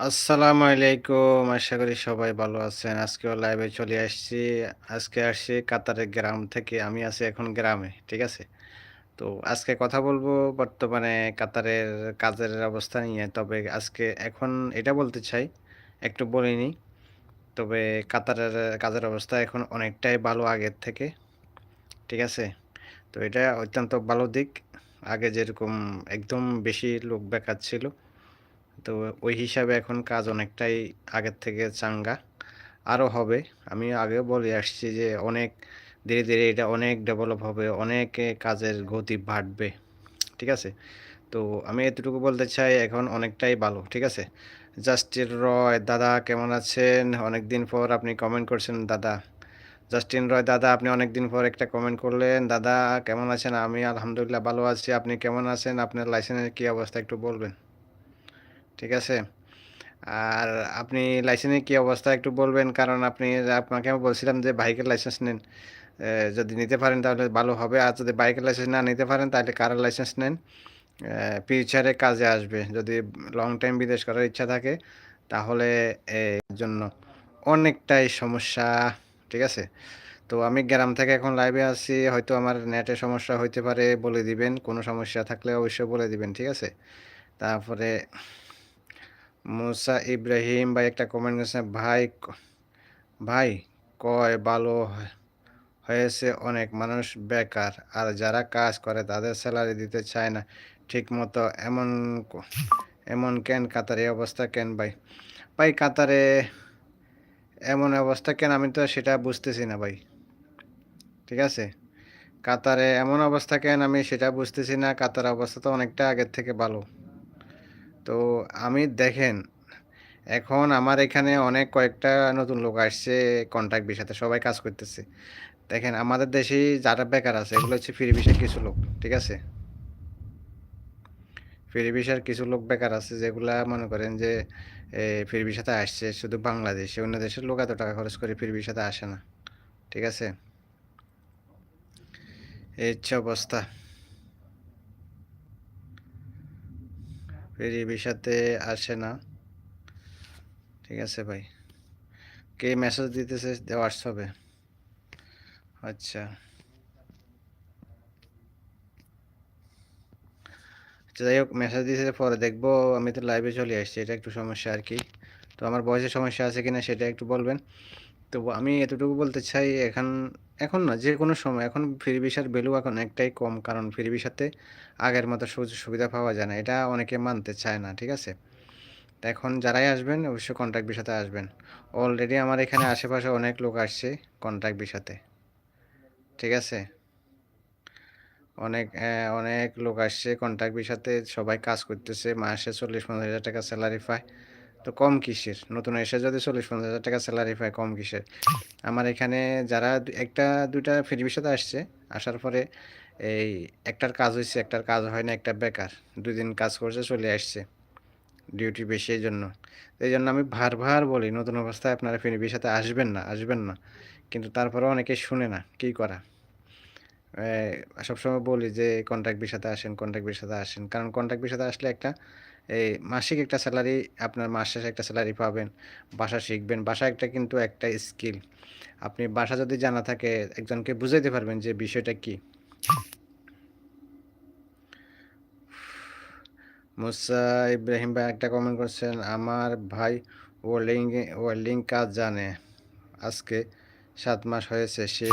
আসসালামু আলাইকুম। আশা করি সবাই ভালো আছেন। আজকেও লাইভে চলে আসছি। আজকে আসছি কাতারের গ্রাম থেকে। আমি আছি এখন গ্রামে, ঠিক আছে? তো আজকে কথা বলব বর্তমানে কাতারের কাজের অবস্থা নিয়ে। তবে আজকে এখন এটা বলতে চাই, একটু বলিনি তবে কাতারের কাজের অবস্থা এখন অনেকটাই ভালো আগের থেকে, ঠিক আছে? তো এটা অত্যন্ত ভালো দিক। আগে যেরকম একদম বেশি লোক বেকার ছিল তো ওই হিসাবে এখন কাজ অনেকটাই আগের থেকে চাঙ্গা। আরও হবে। আমি আগেও বলে আসছি যে অনেক, ধীরে ধীরে এটা অনেক ডেভেলপ হবে, অনেক কাজের গতি বাড়বে। ঠিক আছে? তো আমি এতটুকু বলতে চাই, এখন অনেকটাই ভালো। ঠিক আছে? জাস্টিন রয়, দাদা কেমন আছেন? অনেক দিন পর আপনি কমেন্ট করছেন, দাদা। জাস্টিন রয়, দাদা আপনি অনেক দিন পর একটা কমেন্ট করলেন। দাদা কেমন আছেন? আমি আলহামদুলিল্লাহ ভালো আছি। আপনি কেমন আছেন? আপনার লাইসেন্সের কী অবস্থা একটু বলবেন? ঠিক আছে? আর আপনি লাইসেন্সের কী অবস্থা একটু বলবেন? কারণ আপনি আপনাকে আমি বলছিলাম যে বাইকের লাইসেন্স নেন। যদি নিতে পারেন তাহলে ভালো হবে। আর যদি বাইকের লাইসেন্স না নিতে পারেন তাহলে কারের লাইসেন্স নেন। ফিউচারে কাজে আসবে। যদি লং টাইম বিদেশ করার ইচ্ছা থাকে, তাহলে এর জন্য অনেকটাই সমস্যা, ঠিক আছে? তো আমি গ্রাম থেকে এখন লাইভে আছি। হয়তো আমার নেটের সমস্যা হইতে পারে, বলে দিবেন। কোনো সমস্যা থাকলে অবশ্যই বলে দিবেন, ঠিক আছে? তারপরে মুসা ইব্রাহিম ভাই একটা কমেন্ট করেছে, ভাই ভাই কয় ভালো হয়েছে অনেক মানুষ বেকার, আর যারা কাজ করে তাদের স্যালারি দিতে চায় না। ঠিক মতো এমন এমন কেন কাতারে অবস্থা কেন ভাই? ভাই কাতারে এমন অবস্থা কেন আমি তো সেটা বুঝতেছি না ভাই। ঠিক আছে? কাতারে এমন অবস্থা কেন আমি সেটা বুঝতেছি না, কাতার অবস্থা তো অনেকটা আগের থেকে ভালো। তো আমি দেখেন, এখন আমার এখানে অনেক কয়েকটা নতুন লোক আসছে কন্ট্রাক্ট বিষয়তে সবাই কাজ করতেছে। দেখেন, আমাদের দেশেই যারা বেকার আছে, এগুলো হচ্ছে ফ্রি বিষয়ের কিছু লোক, ঠিক আছে? ফ্রি বিষয়ের কিছু লোক বেকার আছে, যেগুলা মনে করেন যে ফ্রি বিষাতে আসছে, শুধু বাংলাদেশে, অন্য দেশের লোক এত টাকা খরচ করে ফ্রি বিষাতে আসে না, ঠিক আছে? এই হচ্ছে অবস্থা। বিষাতে আসে না। ঠিক আছে ভাই। কে মেসেজ দিতেছে হোয়াটসঅ্যাপে আচ্ছা। আচ্ছা যাই হোক মেসেজ দিয়েছে পরে দেখব। আমি তো লাইভে চলে আসছি, এটা একটু সমস্যা আর কি। তো আমার বয়সের সমস্যা আছে কিনা সেটা একটু বলবেন। তো আমি এতটুকু বলতে চাই, এখন এখন না, যে কোনো সময়, এখন ফ্রি ভিসার ভ্যালু এখন একটাই কম, কারণ ফ্রি ভিসাতে আগের মতো সুযোগ সুবিধা পাওয়া যায় না, এটা অনেকে মানতে চায় না, ঠিক আছে? এখন যারাই আসবেন, অবশ্যই কন্ট্রাক্ট ভিসাতে আসবেন। অলরেডি আমার এখানে আশেপাশে অনেক লোক আসছে কন্ট্রাক্ট ভিসাতে ঠিক আছে? অনেক অনেক লোক আসছে কন্ট্রাক্ট ভিসাতে সবাই কাজ করতেছে, মাসে চল্লিশ পঞ্চাশ হাজার টাকা স্যালারি পায়। তো কম কিসের? নতুন এসে যদি চল্লিশ পঞ্চাশ হাজার টাকা স্যালারি পায়, কম কিসের? আমার এখানে যারা একটা, দুইটা ফ্রি ভিসাতে আসছে, আসার পরে এই একটার কাজ হয়েছে একটার কাজ হয় না, একটা বেকার। দুই দিন কাজ করছে, চলে আসছে ডিউটি বেশি এই জন্য। এই জন্য আমি ভার ভার বলি, নতুন অবস্থায় আপনারা ফিনিবির সাথে আসবেন না আসবেন না। কিন্তু তারপরেও অনেকে শুনে না, কী করা? সবসময় বলি যে কন্ট্রাক্ট বিষাতে আসেন কন্ট্রাক্ট বিষাতে আসেন। কারণ কন্ট্রাক্ট বিষাতে আসলে একটা এই মাসিক একটা স্যালারি আপনার মাস শেষে একটা স্যালারি পাবেন। বাসা শিখবেন। বাসা একটা কিন্তু একটা স্কিল আপনি বাসা যদি জানা থাকে, একজনকে বুঝাইতে পারবেন যে বিষয়টা কী। মুসা ইব্রাহিম ভাই একটা কমেন্ট করছেন, আমার ভাই ওয়েল্ডিং ওয়েল্ডিং কাজ জানে। আজকে সাত মাস হয়েছে, সে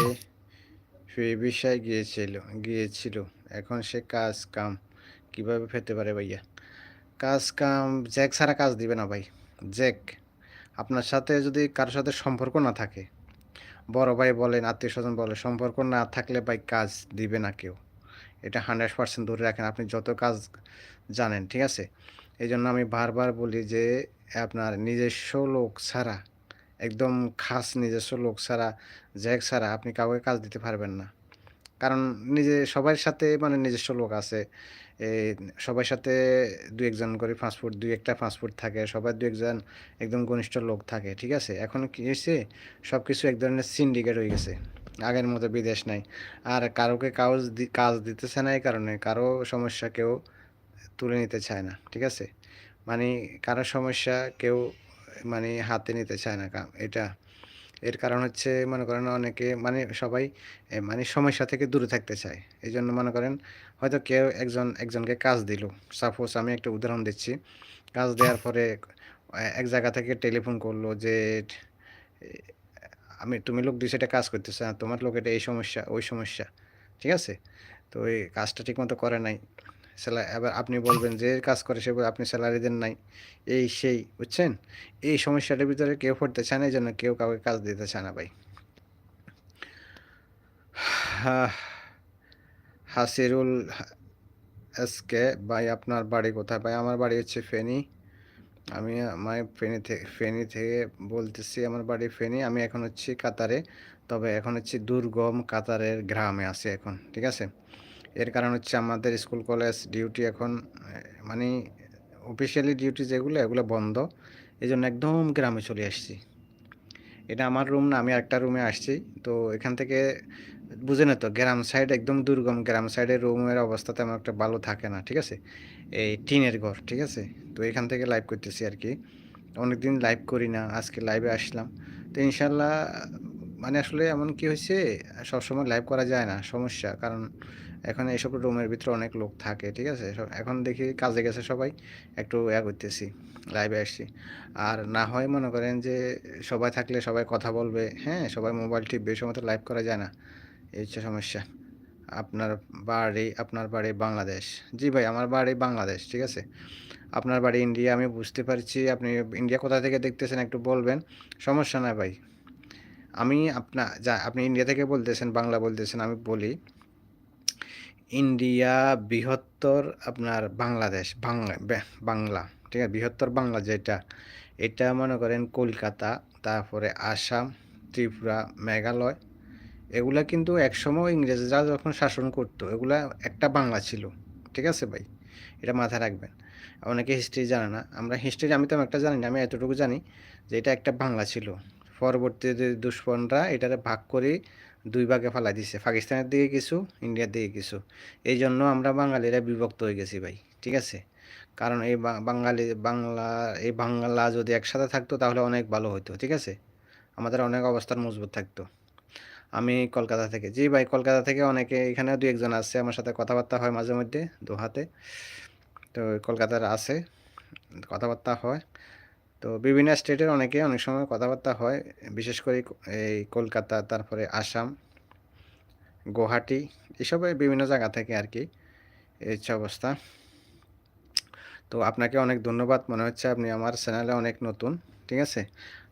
বিষয়ে গিয়েছিল গিয়েছিল। এখন সে কাজ কাম কীভাবে পেতে পারে ভাইয়া? কাজ কাম, জ্যাক ছাড়া কাজ দিবে না ভাই। জ্যাক, আপনার সাথে যদি কারোর সাথে সম্পর্ক না থাকে, বড় ভাই বলেন, আত্মীয় স্বজন বলে, সম্পর্ক না থাকলে ভাই কাজ দিবে না কেউ। এটা হান্ড্রেড পার্সেন্ট ধরে রাখেন, আপনি যত কাজ জানেন, ঠিক আছে? এই জন্য আমি বারবার বলি যে, আপনার নিজস্ব লোক ছাড়া একদম খাস নিজস্ব লোক ছাড়া, জ্যাক ছাড়া আপনি কাউকে কাজ দিতে পারবেন না। কারণ নিজে, সবার সাথে মানে নিজস্ব লোক আছে। সবার সাথে দু একজন করে পাসপোর্ট দুই একটা পাসপোর্ট থাকে, সবার দু একজন একদম ঘনিষ্ঠ লোক থাকে, ঠিক আছে? এখন কি হয়েছে? সব কিছু এক ধরনের সিন্ডিকেট হয়ে গেছে। আগের মতো বিদেশ নাই। আর কারোকে কাজ কাজ দিতেছে না এই কারণে কারও সমস্যা কেউ তুলে নিতে চায় না, ঠিক আছে? মানে কারও সমস্যা কেউ মানে হাতে নিতে চায় না কাম, এটা। এর কারণ হচ্ছে, মনে করেন অনেকে মানে সবাই মানে সমস্যা থেকে দূরে থাকতে চায়। এই জন্য মনে করেন, হয়তো কেউ একজন, একজনকে কাজ দিল। সাপোজ আমি একটা উদাহরণ দিচ্ছি। কাজ দেওয়ার পরে এক জায়গা থেকে টেলিফোন করল যে আমি, তুমি লোক দিয়েছ এটা কাজ করতেছে, তোমার লোক এটা এই সমস্যা, ওই সমস্যা। ঠিক আছে? তো এই কাজটা ঠিকমতো করে নাই। স্যালারি এবার আপনি বলবেন যে কাজ করে সে আপনি স্যালারি দেন নাই। এই সেই, বুঝছেন? এই সমস্যাটার ভিতরে কেউ পড়তে চায় না এই জন্য কেউ কাউকে কাজ দিতে চায় না ভাই। হাসিরুল এসকে, ভাই, আপনার বাড়ি কোথায়? ভাই, আমার বাড়ি হচ্ছে ফেনী। আমি আমার ফেনী থেকে ফেনী থেকে বলতেছি, আমার বাড়ি ফেনী। আমি এখন হচ্ছি কাতারে, তবে এখন হচ্ছে দুর্গম কাতারের গ্রামে আছি এখন, ঠিক আছে? এর কারণ হচ্ছে আমাদের স্কুল, কলেজ ডিউটি এখন মানে অফিসিয়ালি ডিউটি যেগুলো, এগুলো বন্ধ। এই জন্য একদম গ্রামে চলে আসছি। এটা আমার রুম না, আমি একটা রুমে আসছি। তো এখান থেকে, বুঝে না তো, গ্রাম সাইড একদম দুর্গম। গ্রাম সাইডের রুমের অবস্থা তেমন একটা ভালো থাকে না, ঠিক আছে? এই টিনের ঘর, ঠিক আছে? তো এখান থেকে লাইভ করতেছি আর কি। অনেকদিন লাইভ করি না, আজকে লাইভে আসলাম। তো ইনশাল্লাহ মানে আসলে এমন কি হয়েছে, সবসময় লাইভ করা যায় না, সমস্যা। কারণ এখন এইসব রুমের ভিতরে অনেক লোক থাকে, ঠিক আছে? এখন দেখি কাজে গেছে সবাই, একটু ইয়া করতেছি লাইভে আসছি। আর না হয় মনে করেন যে সবাই থাকলে সবাই কথা বলবে হ্যাঁ? সবাই মোবাইল টিপবে সময় লাইভ করা যায় না। এই হচ্ছে সমস্যা। আপনার বাড়ি আপনার বাড়ি বাংলাদেশ। জি ভাই, আমার বাড়ি বাংলাদেশ, ঠিক আছে? আপনার বাড়ি ইন্ডিয়া আমি বুঝতে পারছি, আপনি ইন্ডিয়া কোথা থেকে দেখতেছেন একটু বলবেন। সমস্যা না ভাই। আমি আপনা, যা, আপনি ইন্ডিয়া থেকে বলতেছেন, বাংলা বলতেছেন, আমি বলি ইন্ডিয়া, বৃহত্তর আপনার বাংলাদেশ, বাংলা ঠিক আছে? বৃহত্তর বাংলা যেটা, এটা মনে করেন কলকাতা, তারপরে আসাম, ত্রিপুরা, মেঘালয়, এগুলা কিন্তু একসময় ইংরেজরা যখন শাসন করতো, এগুলা একটা বাংলা ছিল, ঠিক আছে ভাই? এটা মাথায় রাখবেন। অনেকে হিস্ট্রি জানে না, আমরা হিস্ট্রি আমি তেমন একটা জানি না, আমি এতটুকু জানি যে এটা একটা বাংলা ছিল। পরবর্তীতে দুষ্পনরা এটারে ভাগ করে দুই ভাগে ফালাই দিছে। পাকিস্তানের দিকে কিছু, ইন্ডিয়ার দিকে কিছু। এই জন্য আমরা বাঙালিরা বিভক্ত হয়ে গেছি ভাই, ঠিক আছে? কারণ এই বাঙালি, বাংলা, এই বাংলা যদি একসাথে থাকতো তাহলে অনেক ভালো হতো ঠিক আছে? আমাদের অনেক অবস্থান মজবুত থাকতো। আমি কলকাতা থেকে, জি ভাই, কলকাতা থেকে অনেকে, এখানে দু একজন আছে, আমার সাথে কথাবার্তা হয় মাঝে মধ্যে দোহাতে তো কলকাতার আছে, কথাবার্তা হয়। তো বিভিন্ন স্টেটের অনেকে অনেক সময় কথাবার্তা হয়, বিশেষ করে এই কলকাতা, তারপরে আসাম, গুয়াহাটি, এসবের বিভিন্ন জায়গা থেকে আর কি এই হচ্ছে অবস্থা। তো আপনাকে অনেক ধন্যবাদ, মনে হচ্ছে আপনি আমার চ্যানেলে অনেক নতুন, ঠিক আছে?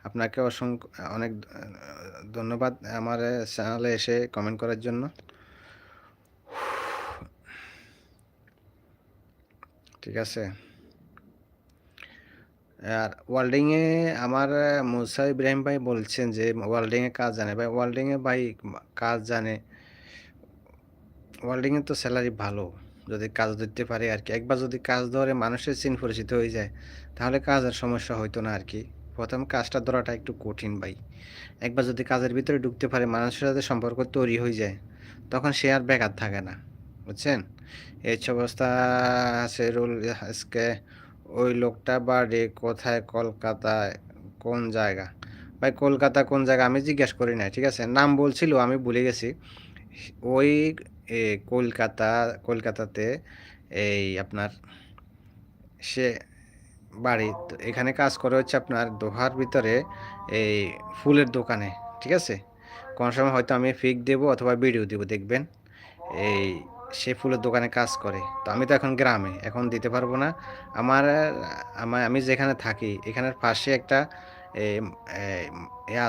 আপনাকে অসংখ্য, অনেক ধন্যবাদ আমার চ্যানেলে এসে কমেন্ট করার জন্য। ঠিক আছে? আর ওয়ার্ল্ডিংয়ে আমার মুসা ইব্রাহিম ভাই বলছেন যে ওয়ার্ল্ডিংয়ে কাজ জানে। ভাই ওয়ার্ল্ডিংয়ে ভাই কাজ জানে। ওয়ার্ল্ডিংয়ে তো স্যালারি ভালো। যদি কাজ ধরতে পারে আর কি। একবার যদি কাজ ধরে মানুষের চিন পরিচিত হয়ে যায়, তাহলে কাজের সমস্যা হইতো না আর কি। প্রথম কাজটা ধরাটা একটু কঠিন ভাই। একবার যদি কাজের ভিতরে ঢুকতে পারে, মানুষের সাথে সম্পর্ক তৈরি হয়ে যায়, তখন সে আর বেকার থাকে না। বুঝছেন? এই অবস্থা সেরুল আজকে ওই লোকটা বাড়ি কোথায়? কলকাতায় কোন জায়গা? ভাই, কলকাতা কোন জায়গা? আমি জিজ্ঞেস করি না ঠিক আছে? নাম বলছিল, আমি ভুলে গেছি। ওই কলকাতা, কলকাতাতে এই আপনার সে বাড়ি, এখানে কাজ করে হচ্ছে আপনার দোহার ভিতরে এই ফুলের দোকানে, ঠিক আছে? কোনো সময় হয়তো আমি ফিক দেবো অথবা ভিডিও দেবো, দেখবেন? এই সে ফুলের দোকানে কাজ করে। তো আমি তো এখন গ্রামে এখন দিতে পারব না। আমার আমার আমি যেখানে থাকি এখানের পাশে একটা এ,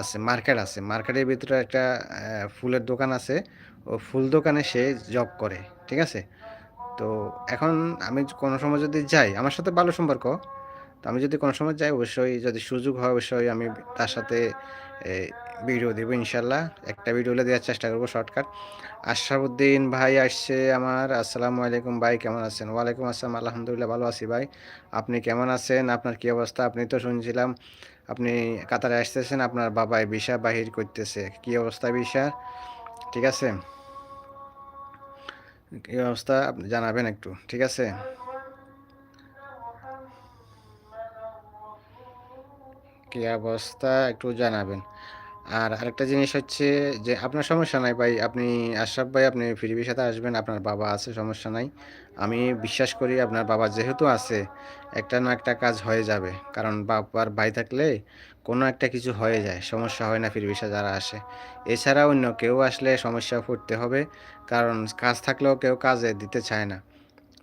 আছে মার্কেট আছে। মার্কেটের ভিতরে একটা ফুলের দোকান আছে। ও ফুল দোকানে সে জব করে ঠিক আছে? তো এখন আমি কোনো সময় যদি যাই আমার সাথে ভালো সম্পর্ক তো আমি যদি কোনো সময় যাই অবশ্যই যদি সুযোগ হয় অবশ্যই আমি তার সাথে ভিডিও দেবো ইনশাল্লাহ। একটা ভিডিও দেওয়ার চেষ্টা করব শর্টকাট আশরাফুদ্দিন ভাই আসছে আমার। আসসালামু আলাইকুম ভাই, কেমন আছেন? ওয়ালাইকুম আসসালাম, আলহামদুলিল্লাহ ভালো আছি ভাই। আপনি কেমন আছেন? আপনার কি অবস্থা? আপনি তো শুনছিলাম, আপনি কাতারে আসতেছেন, আপনার বাবাই ভিসা বাহির করতেছে। কি অবস্থা ভিসা? ঠিক আছে? কি অবস্থা? আপনি জানাবেন একটু, ঠিক আছে? কি অবস্থা একটু জানাবেন। আর আরেকটা জিনিস হচ্ছে যে আপনার সমস্যা নাই ভাই। আপনি আশরাফ ভাই আপনি ফ্রি সাথে আসবেন। আপনার বাবা আছে সমস্যা নাই। আমি বিশ্বাস করি আপনার বাবা যেহেতু আছে, একটা না একটা কাজ হয়ে যাবে। কারণ বাবার ভাই থাকলে কোনো একটা কিছু হয়ে যায়। সমস্যা হয় না ফ্রি ভিসা যারা আসে। এছাড়া অন্য কেউ আসলে সমস্যা পড়তে হবে। কারণ কাজ থাকলেও কেউ কাজে দিতে চায় না।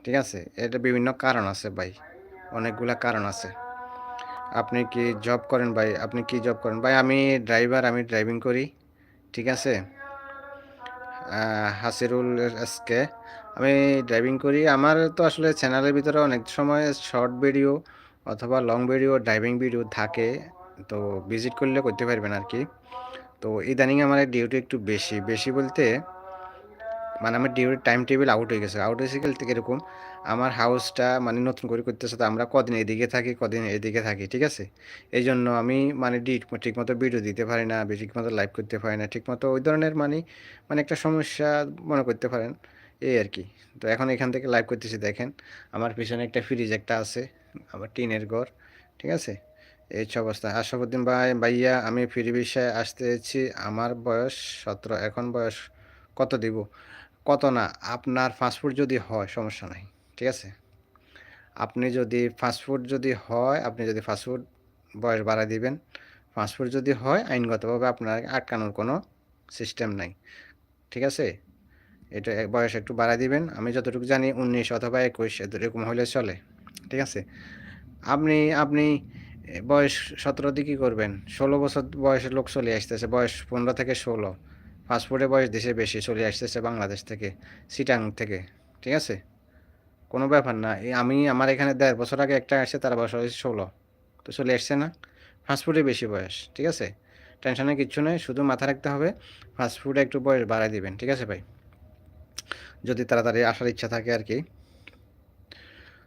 ঠিক আছে? এটা বিভিন্ন কারণ আছে ভাই। অনেকগুলা কারণ আছে। আপনি কি জব করেন ভাই? আপনি কি জব করেন? ভাই আমি ড্রাইভার, আমি ড্রাইভিং করি। ঠিক আছে? হাসিরুল এসকে। আমি ড্রাইভিং করি। আমার তো আসলে চ্যানেলের ভিতরে অনেক সময় শর্ট ভিডিও অথবা লং ভিডিও, ড্রাইভিং ভিডিও থাকে। তো ভিজিট করলে করতে পারবেন আর কি তো ইদানিং আমার ডিউটি একটু বেশি। বেশি বলতে মানে আমার ডিউটির টাইম টেবিল আউট হয়ে গেছে। আউট হয়েছে বলতে কীরকম? আমার হাউসটা মানে নতুন করে করতেছে তো আমরা কদিন এদিকে থাকি, কদিন এদিকে থাকি। ঠিক আছে? এই জন্য আমি মানে ঠিকমতো ভিডিও দিতে পারি না, ঠিকমতো লাইভ করতে পারি না। ঠিকমতো ওই ধরনের মানে, মানে একটা সমস্যা মনে করতে পারেন। এই আর কি তো এখন এখান থেকে লাইভ করতেছি দেখেন। আমার পিছনে একটা ফ্রিজ একটা আছে। আমার টিনের ঘর। ঠিক আছে? এই হচ্ছে অবস্থা। আশরাফুদ্দিন ভাই, ভাইয়া আমি ফ্রি ভিসায় আসতেছি। আমার বয়স ১৭ এখন বয়স কত দিব? কত না, আপনার ফাস্টফুড যদি হয় সমস্যা নাই। ঠিক আছে? আপনি যদি ফাস্টফুড যদি হয়, আপনি যদি ফাস্টফুড বয়স বাড়ায় দিবেন। ফাস্টফুড যদি হয় আইনগতভাবে আপনার আটকানোর কোনো সিস্টেম নাই। ঠিক আছে? এটা বয়স একটু বাড়ায় দিবেন। আমি যতটুকু জানি ১৯ অথবা ২১ এরকম হলে চলে। ঠিক আছে? আপনি আপনি বয়স ১৭ দিয়ে কি করবেন? ১৬ বছর বয়সের লোক চলে আসতেছে। বয়স ১৫ থেকে ১৬ পাসপোর্টের বয়স দেশে বেশি চলে আসতেছে বাংলাদেশ থেকে, সিটাং থেকে। ঠিক আছে? কোনো ব্যাপার না। আমি আমার এখানে দেড় বছর আগে একটা আসছে তার বয়স হয়েছে ১৬ তো চলে আসছে না? ফাস্টফুডে বেশি বয়স। ঠিক আছে? টেনশনের কিচ্ছু নেই শুধু মাথায় রাখতে হবে ফাস্টফুডে একটু বয়স বাড়ায় দিবেন। ঠিক আছে ভাই? যদি তাড়াতাড়ি আসার ইচ্ছা থাকে আরকি।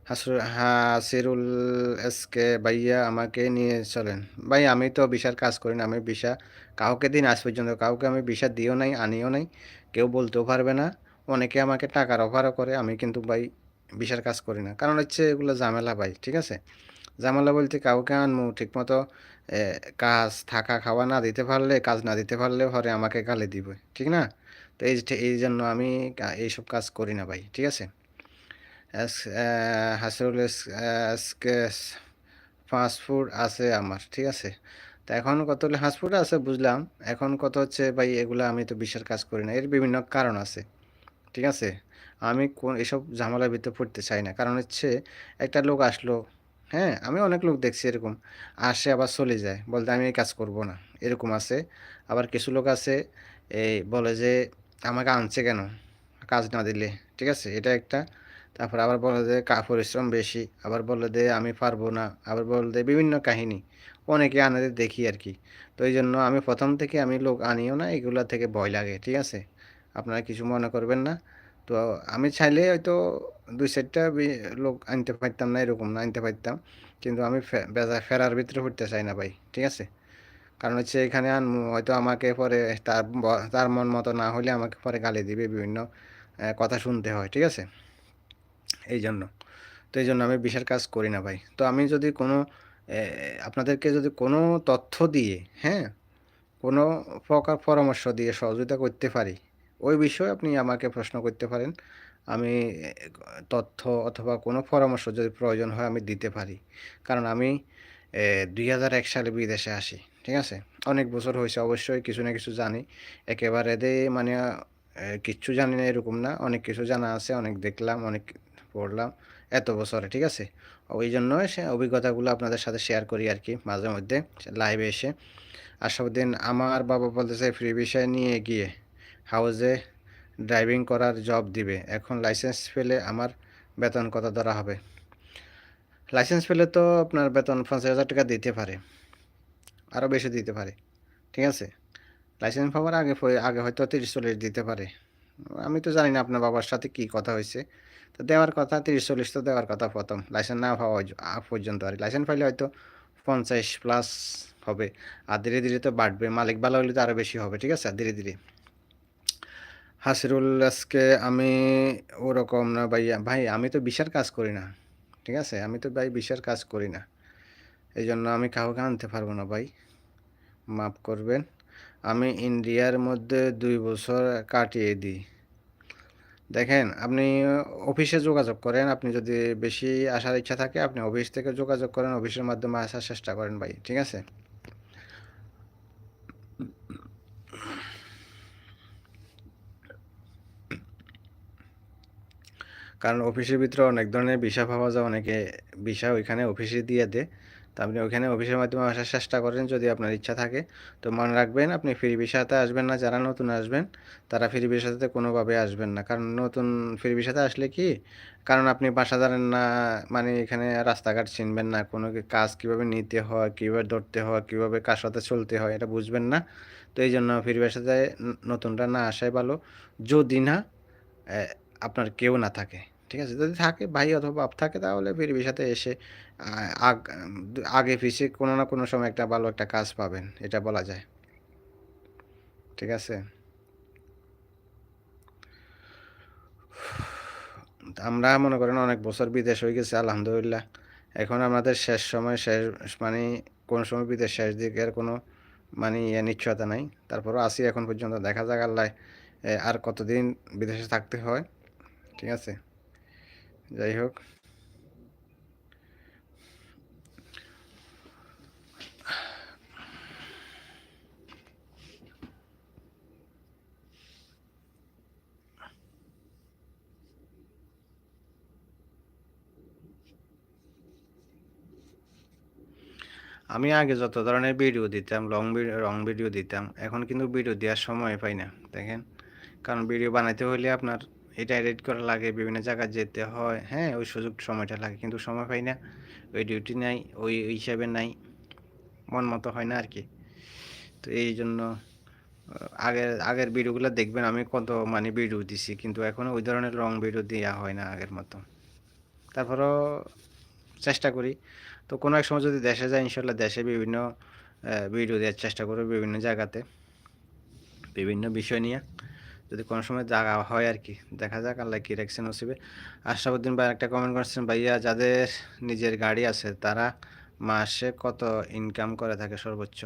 হাসু হাসিরুল এসকে ভাইয়া আমাকে নিয়ে চলেন। ভাই আমি তো ভিসার কাজ করি না। আমি ভিসা কাউকে দিন আজ পর্যন্ত কাউকে আমি ভিসা দিও নাই, আনিও নাই। কেউ বলতেও পারবে না। অনেকে আমাকে টাকার অফারও করে। আমি কিন্তু ভাই ভিসার কাজ করি না। কারণ হচ্ছে এগুলো ঝামেলা ভাই। ঠিক আছে? ঝামেলা বলতে কাউকে আনমু ঠিকমতো কাজ, থাকা, খাওয়া না দিতে পারলে, কাজ না দিতে পারলে পরে আমাকে গালি দিবে। ঠিক না? তো এই এই জন্য আমি এইসব কাজ করি না ভাই। ঠিক আছে? Hasirul S S K fast food আছে আমার। ঠিক আছে? তো এখন কত হলো ফাস্ট ফুড আছে বুঝলাম। এখন কত হচ্ছে ভাই এগুলো আমি তো ভিসার কাজ করি না। এর বিভিন্ন কারণ আছে। ঠিক আছে? আমি কোন এসব ঝামেলার ভিতরে পড়তে চাই না। কারণ হচ্ছে একটা লোক আসলো, হ্যাঁ? আমি অনেক লোক দেখছি এরকম। আসে আবার চলে যায়। বলতে আমি এই কাজ করব না। এরকম আছে। আবার কিছু লোক আছে এই বলে যে আমাকে আনছে কেন? কাজ না দিলে। ঠিক আছে? এটা একটা। তারপর আবার বলে যে পরিশ্রম বেশি। আবার বলে যে আমি পারব না। আবার বলে দে বিভিন্ন কাহিনী। অনেকে আনে দেখি আর কি তো এই জন্য আমি প্রথম থেকে আমি লোক আনিও না। এগুলা থেকে ভয় লাগে। ঠিক আছে? আপনারা কিছু মনে করবেন না। তো আমি চাইলে হয়তো ২-৪ টা বি লোক আনতে পারতাম না এরকম না আনতে পারতাম। কিন্তু আমি বেজা ফেরার ভিতরে পড়তে চাই না ভাই। ঠিক আছে? কারণ হচ্ছে এখানে আনমু হয়তো আমাকে পরে তার তার মন মতো না হলে আমাকে পরে গালি দিবে বিভিন্ন কথা শুনতে হয়। ঠিক আছে? এই জন্য তো এই জন্য আমি ভিসার কাজ করি না ভাই। তো আমি যদি কোনো আপনাদেরকে যদি কোনো তথ্য দিয়ে, হ্যাঁ? কোনো প্রকার পরামর্শ দিয়ে সহযোগিতা করতে পারি, ওই বিষয়ে আপনি আমাকে প্রশ্ন করতে পারেন। আমি তথ্য অথবা কোনো পরামর্শ যদি প্রয়োজন হয় আমি দিতে পারি। কারণ আমি এ ২০০১ সালে বিদেশে আসি। ঠিক আছে? অনেক বছর হয়েছে অবশ্যই কিছু না কিছু জানি। একেবারে যে মানে কিচ্ছু জানি না এরকম না। অনেক কিছু জানা আছে, অনেক দেখলাম, অনেক পড়লাম এত বছরে। ঠিক আছে? ওইজন্য সে অভিজ্ঞতাগুলো আপনাদের সাথে শেয়ার করি আর কি মাঝে মধ্যে লাইভে এসে। আশরাফুদ্দিন আমার বাবা বলতেছে ফ্রি বিষয় নিয়ে গিয়ে হাউজে ড্রাইভিং করার জব দিবে। এখন লাইসেন্স পেলে আমার বেতন কত ধরা হবে? লাইসেন্স পেলে তো আপনার বেতন ৳৫০,০০০ দিতে পারে। আরও বেশি দিতে পারে। ঠিক আছে? লাইসেন্স পাওয়ার আগে আগে হয়তো ৩০-৪০ দিতে পারে। আমি তো জানি না আপনার বাবার সাথে কি কথা হয়েছে তো দেওয়ার কথা ৩০-৪০ তো দেওয়ার কথা প্রথম লাইসেন্স না পাওয়া পর্যন্ত আর লাইসেন্স পাইলে হয়তো ৫০ প্লাস হবে। আর ধীরে, ধীরে তো বাড়বে। মালিক ভালো হলে তো আরও বেশি হবে। ঠিক আছে? আর ধীরে, ধীরে। হাসিরুল, আজকে আমি ওরকম না ভাইয়া। ভাই, আমি তো বিশার কাজ করি না। ঠিক আছে? আমি তো ভাই বিশার কাজ করি না। এই জন্য আমি কাউকে আনতে পারব না ভাই মাফ করবেন আমি ইন্ডিয়ার মধ্যে দুই বছর কাটিয়ে দিই দেখেন, আপনি অফিসে যোগাযোগ করেন, আপনি যদি বেশি আসার ইচ্ছা থাকে, আপনি অফিস থেকে যোগাযোগ করেন, অফিসের মাধ্যমে আসার চেষ্টা করেন ভাই, ঠিক আছে কারণ অফিসের ভিতরে অনেক ধরনের ভিসা পাওয়া যায়, অনেকে ভিসা ওইখানে অফিসে দিয়ে দেয়। তো আপনি ওইখানে অফিসের মাধ্যমে আসার চেষ্টা করেন যদি আপনার ইচ্ছা থাকে। তো মনে রাখবেন, আপনি ফ্রি ভিসাতে আসবেন না, যারা নতুন আসবেন, তারা ফ্রি ভিসাতে কোনোভাবে আসবেন না। কারণ নতুন ফ্রি ভিসাতে আসলে কি? কারণ আপনি বাসা জানেন না মানে এখানে রাস্তাঘাট চিনবেন না, কোনো কাজ কীভাবে নিতে হয়, কীভাবে ধরতে হয়, কীভাবে কার সাথে চলতে হয়, এটা বুঝবেন না। তো এই জন্য ফ্রি ভিসাতে নতুনটা না আসাই ভালো। যদি না আপনার কেউ না থাকে। ঠিক আছে? যদি থাকে, ভাই অথবা বাপ থাকে, তাহলে ফির সাথে এসে আগ, আগে পিছিয়ে কোনো না কোনো সময় একটা ভালো একটা কাজ পাবেন, এটা বলা যায়। ঠিক আছে? আমরা মনে করেন অনেক বছর বিদেশ হয়ে গেছে, আলহামদুলিল্লাহ। এখন আমাদের শেষ সময়, শেষ মানে কোন সময় বিদেশ শেষ দিকের কোনো মানে ইয়ে নিশ্চয়তা নাই। তারপরও আসি এখন পর্যন্ত, দেখা যাক আল্লাহ আর কতদিন বিদেশে থাকতে হয়। ঠিক আছে? যাই হোক। আমি আগে যত ধরনের ভিডিও দিতাম লং ভিডিও ভিডিও দিতাম, এখন কিন্তু ভিডিও দেওয়ার সময় পাই না, দেখেন। কারণ ভিডিও বানাইতে হলে আপনার এটা এডিট করা লাগে, বিভিন্ন জায়গায় যেতে হয় হ্যাঁ ওই সুযোগ সময়টা লাগে, কিন্তু সময় পাই না, ওই ডিউটি নাই, ওই হিসাবে নাই, মন মতো হয় না আর কি তো এই জন্য আগের আগের ভিডিওগুলো দেখবেন, আমি কত মানে ভিডিও দিছি, কিন্তু এখন ওই ধরনের লং ভিডিও দেওয়া হয় না আগের মতো। তারপরও চেষ্টা করি। তো কোনো এক সময় যদি দেশে যায় ইনশাল্লাহ দেশে বিভিন্ন ভিডিও দেওয়ার চেষ্টা করব বিভিন্ন জায়গাতে, বিভিন্ন বিষয় নিয়ে। যদি কোনো সময় জায়গা হয় আর কি, দেখা যাক আল্লাহ কী রাখছেন নসিবে। আশরাফুদ্দিন ভাই একটা কমেন্ট করছেন, ভাইয়া, যাদের নিজের গাড়ি আছে, তারা মাসে কত ইনকাম করে থাকে সর্বোচ্চ?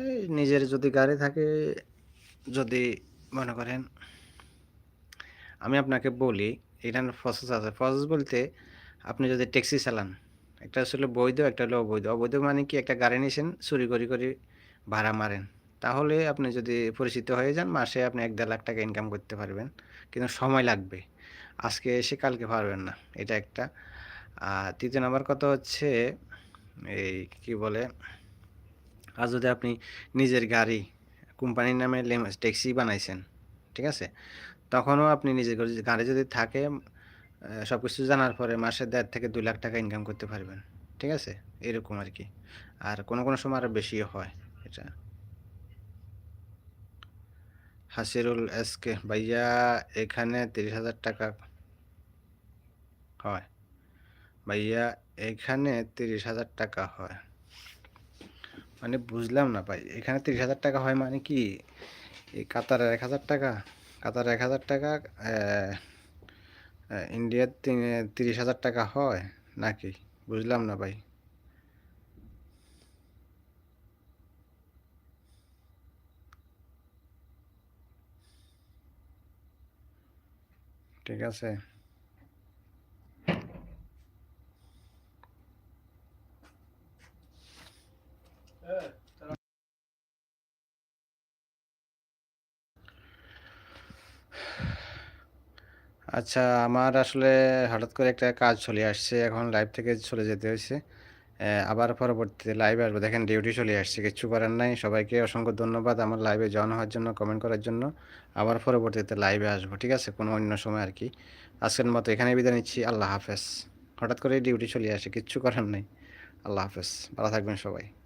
এই নিজের যদি গাড়ি থাকে, যদি মনে করেন, আমি আপনাকে বলি, এখানে প্রসেস আছে। প্রসেস বলতে আপনি যদি ট্যাক্সি চালান, একটা আসলে বৈধ, একটা হলো অবৈধ। অবৈধ মানে কি, একটা গাড়ি নিয়েছেন চুরি করি করে ভাড়া মারেন। তাহলে আপনি যদি পরিচিত হয়ে যান, মাসে আপনি এক দেড় লাখ টাকা ইনকাম করতে পারবেন। কিন্তু সময় লাগবে। আজকে এসে কালকে পারবেন না, এটা একটা। আর তৃতীয় নাম্বার কথা হচ্ছে, এই কি বলে, আর যদি আপনি নিজের গাড়ি কোম্পানির নামে ট্যাক্সি বানাইছেন, ঠিক আছে? তখনও আপনি নিজের গাড়ি যদি থাকে সব কিছু জানার পরে মাসে দেড় থেকে দুই লাখ টাকা ইনকাম করতে পারবেন, ঠিক আছে? এরকম আর কি। আর কোনো কোনো সময় আরও বেশিও হয় এটা। হাসিরুল এসকে ভাইয়া, এখানে তিরিশ হাজার টাকা। হয়। ভাইয়া, এখানে তিরিশ হাজার টাকা হয়। মানে বুঝলাম না ভাই, এখানে তিরিশ হাজার টাকা হয় মানে কি? এই কাতারের এক হাজার টাকা? কাতার এক হাজার টাকা ইন্ডিয়ার তিরিশ হাজার টাকা হয় নাকি? বুঝলাম না ভাই। ঠিক আছে। আচ্ছা আমার আসলে হঠাৎ করে একটা কাজ চলে আসছে, এখন লাইভ থেকে চলে যেতে হয়েছে। আবার পরবর্তীতে লাইভে আসব। দেখেন ডিউটি চলে আসছে, কিচ্ছু করার নাই। সবাইকে অসংখ্য ধন্যবাদ আমার লাইভে জয়েন হওয়ার জন্য কমেন্ট করার জন্য। আবার পরবর্তীতে লাইভে আসব, ঠিক আছে? কোনো অন্য সময় আর কি। আজকের মতো এখানে বিদায় নিচ্ছি। আল্লাহ হাফেজ। হঠাৎ করে ডিউটি চলে আসে, কিচ্ছু করার নেই। আল্লাহ হাফেজ। ভালো থাকবেন সবাই।